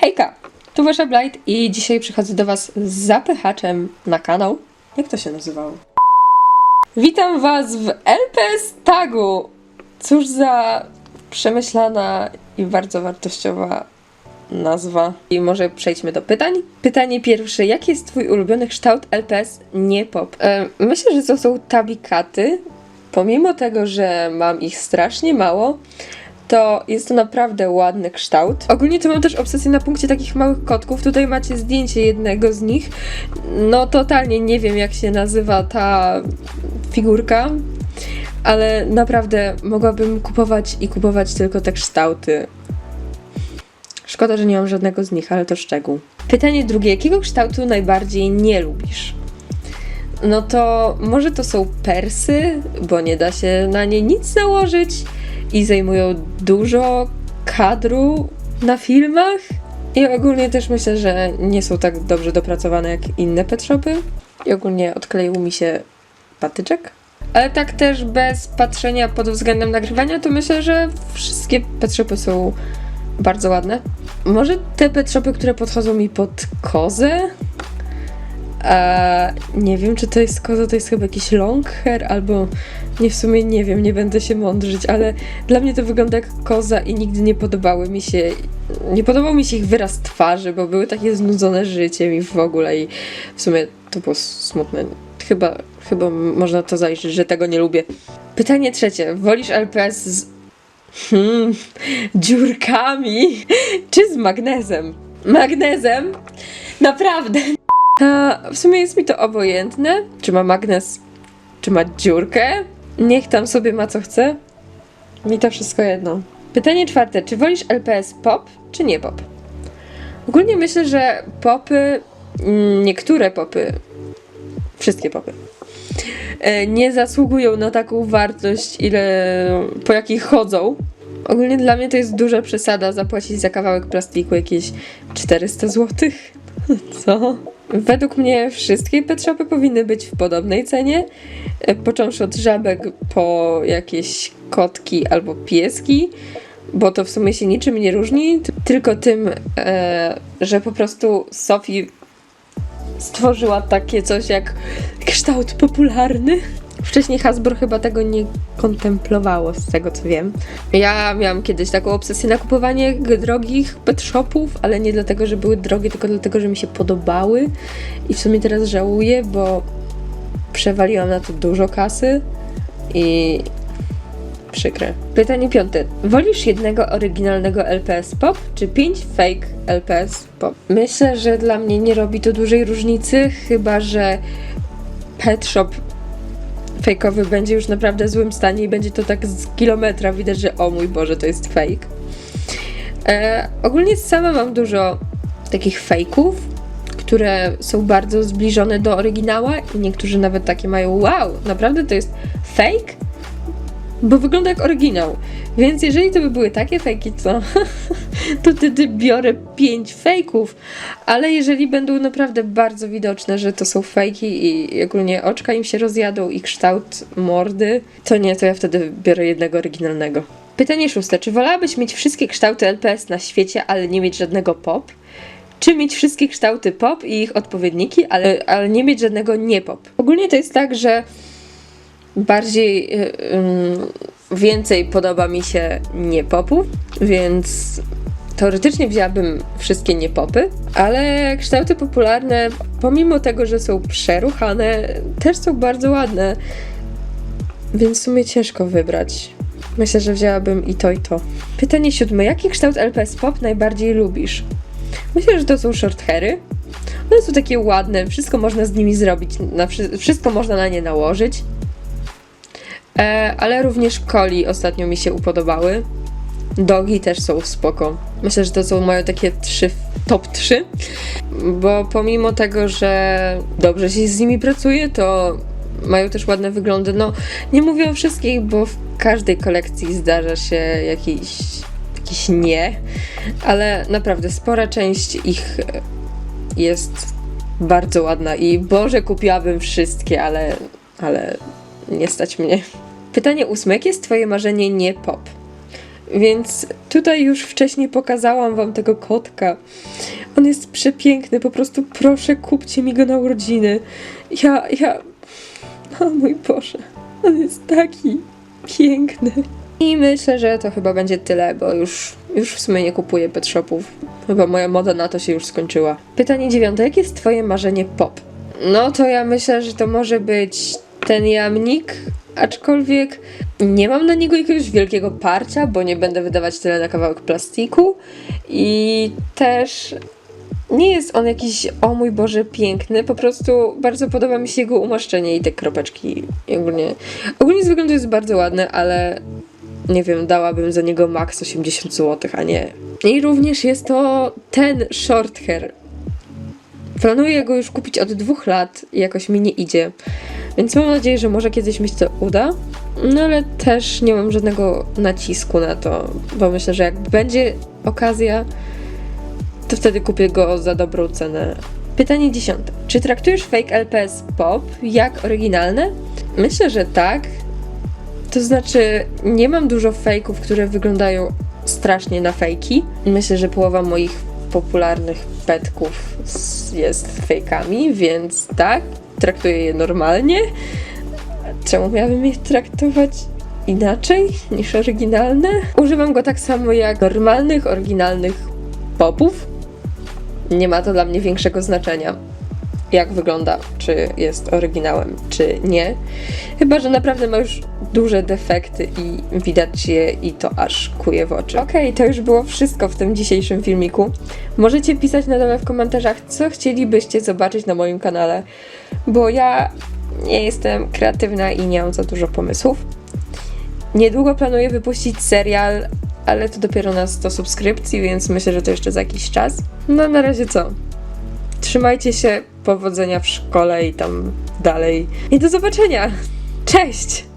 Hejka, tu Wasza Blight i dzisiaj przychodzę do Was z zapychaczem na kanał. Jak to się nazywało? Witam Was w LPS Tagu! Cóż za przemyślana i bardzo wartościowa nazwa. I może przejdźmy do pytań. Pytanie pierwsze. Jaki jest Twój ulubiony kształt LPS nie pop? E, myślę, że to są tabikaty. Pomimo tego, że mam ich strasznie mało, to jest to naprawdę ładny kształt. Ogólnie to mam też obsesję na punkcie takich małych kotków. Tutaj macie zdjęcie jednego z nich. No totalnie nie wiem jak się nazywa ta figurka, ale naprawdę mogłabym kupować i kupować tylko te kształty. Szkoda, że nie mam żadnego z nich, ale to szczegół. Pytanie drugie. Jakiego kształtu najbardziej nie lubisz? No to może to są persy, bo nie da się na nie nic nałożyć i zajmują dużo kadru na filmach. I ogólnie też myślę, że nie są tak dobrze dopracowane jak inne pet. I ogólnie odkleił mi się patyczek. Ale tak też bez patrzenia pod względem nagrywania, to myślę, że wszystkie pet są bardzo ładne. Może te pet które podchodzą mi pod kozę, a nie wiem, czy to jest koza, to jest chyba jakiś long hair, albo nie w sumie nie wiem, nie będę się mądrzyć, ale dla mnie to wygląda jak koza i nigdy nie podobały mi się, nie podobał mi się ich wyraz twarzy, bo były takie znudzone życiem i w ogóle i w sumie to było smutne. Chyba, chyba można to zaliczyć, że tego nie lubię. Pytanie trzecie. Wolisz LPS z hmm, dziurkami czy z magnezem? Magnezem? Naprawdę. A w sumie jest mi to obojętne, czy ma magnes, czy ma dziurkę. Niech tam sobie ma co chce. Mi to wszystko jedno. Pytanie czwarte. Czy wolisz LPS pop, czy nie pop? Ogólnie myślę, że popy, mm, niektóre popy, wszystkie popy, e, nie zasługują na taką wartość, ile po jakiej chodzą. Ogólnie dla mnie to jest duża przesada zapłacić za kawałek plastiku jakieś 400 zł. Co? Według mnie wszystkie pet shopy powinny być w podobnej cenie, e, począwszy od żabek po jakieś kotki albo pieski, bo to w sumie się niczym nie różni, tylko tym, e, że po prostu Sophie stworzyła takie coś jak kształt popularny. Wcześniej Hasbro chyba tego nie kontemplowało, z tego co wiem. Ja miałam kiedyś taką obsesję na kupowanie drogich pet shopów, ale nie dlatego, że były drogie, tylko dlatego, że mi się podobały. I w sumie teraz żałuję, bo przewaliłam na to dużo kasy i przykre. Pytanie piąte. Wolisz jednego oryginalnego LPS Pop, czy pięć fake LPS Pop? Myślę, że dla mnie nie robi to dużej różnicy, chyba że pet shop fejkowy będzie już naprawdę w złym stanie i będzie to tak z kilometra widać, że o mój Boże, to jest fake. E, ogólnie sama mam dużo takich fejków, które są bardzo zbliżone do oryginała i niektórzy nawet takie mają wow, naprawdę to jest fake? Bo wygląda jak oryginał. Więc jeżeli to by były takie fejki, to, to wtedy biorę pięć fejków. Ale jeżeli będą naprawdę bardzo widoczne, że to są fejki i ogólnie oczka im się rozjadą i kształt mordy, to nie, to ja wtedy biorę jednego oryginalnego. Pytanie szóste. Czy wolałabyś mieć wszystkie kształty LPS na świecie, ale nie mieć żadnego pop? Czy mieć wszystkie kształty pop i ich odpowiedniki, ale, ale nie mieć żadnego nie pop? Ogólnie to jest tak, że bardziej y, więcej podoba mi się niepopów, więc teoretycznie wzięłabym wszystkie niepopy, ale kształty popularne, pomimo tego, że są przeruchane, też są bardzo ładne, więc w sumie ciężko wybrać. Myślę, że wzięłabym i to, i to. Pytanie siódme. Jaki kształt LPS Pop najbardziej lubisz? Myślę, że to są short hairy. One są takie ładne, wszystko można z nimi zrobić, wszystko można na nie nałożyć. E, ale również coli ostatnio mi się upodobały. Dogi też są spoko. Myślę, że to są moje takie trzy, top 3, bo pomimo tego, że dobrze się z nimi pracuje, to mają też ładne wyglądy. No, nie mówię o wszystkich, bo w każdej kolekcji zdarza się jakiś, jakiś nie, ale naprawdę spora część ich e, jest bardzo ładna i Boże, kupiłabym wszystkie, ale, ale nie stać mnie. Pytanie ósme. Jakie jest twoje marzenie nie pop? Więc tutaj już wcześniej pokazałam wam tego kotka. On jest przepiękny, po prostu proszę kupcie mi go na urodziny. Ja, ja... O mój Boże, on jest taki piękny. I myślę, że to chyba będzie tyle, bo już, już w sumie nie kupuję pet shopów. Chyba moja moda na to się już skończyła. Pytanie dziewiąte. Jakie jest twoje marzenie pop? No to ja myślę, że to może być ten jamnik, aczkolwiek nie mam na niego jakiegoś wielkiego parcia, bo nie będę wydawać tyle na kawałek plastiku i też nie jest on jakiś, o mój Boże, piękny, po prostu bardzo podoba mi się jego umaszczenie i te kropeczki ogólnie. Ogólnie z wyglądu jest bardzo ładny, ale nie wiem, dałabym za niego max 80 zł, a nie. I również jest to ten short hair. Planuję go już kupić od dwóch lat i jakoś mi nie idzie. Więc mam nadzieję, że może kiedyś mi się to uda. No ale też nie mam żadnego nacisku na to, bo myślę, że jak będzie okazja, to wtedy kupię go za dobrą cenę. Pytanie dziesiąte. Czy traktujesz fake LPS pop jak oryginalne? Myślę, że tak. To znaczy, nie mam dużo fejków, które wyglądają strasznie na fejki. Myślę, że połowa moich popularnych petków jest fejkami, więc tak, traktuję je normalnie. Czemu miałabym je traktować inaczej niż oryginalne? Używam go tak samo jak normalnych, oryginalnych popów. Nie ma to dla mnie większego znaczenia, jak wygląda, czy jest oryginałem, czy nie. Chyba, że naprawdę ma już duże defekty i widać je i to aż kuje w oczy. Okej, to już było wszystko w tym dzisiejszym filmiku. Możecie pisać na dole w komentarzach, co chcielibyście zobaczyć na moim kanale, bo ja nie jestem kreatywna i nie mam za dużo pomysłów. Niedługo planuję wypuścić serial, ale to dopiero na 100 subskrypcji, więc myślę, że to jeszcze za jakiś czas. No na razie co? Trzymajcie się, powodzenia w szkole i tam dalej. I do zobaczenia! Cześć!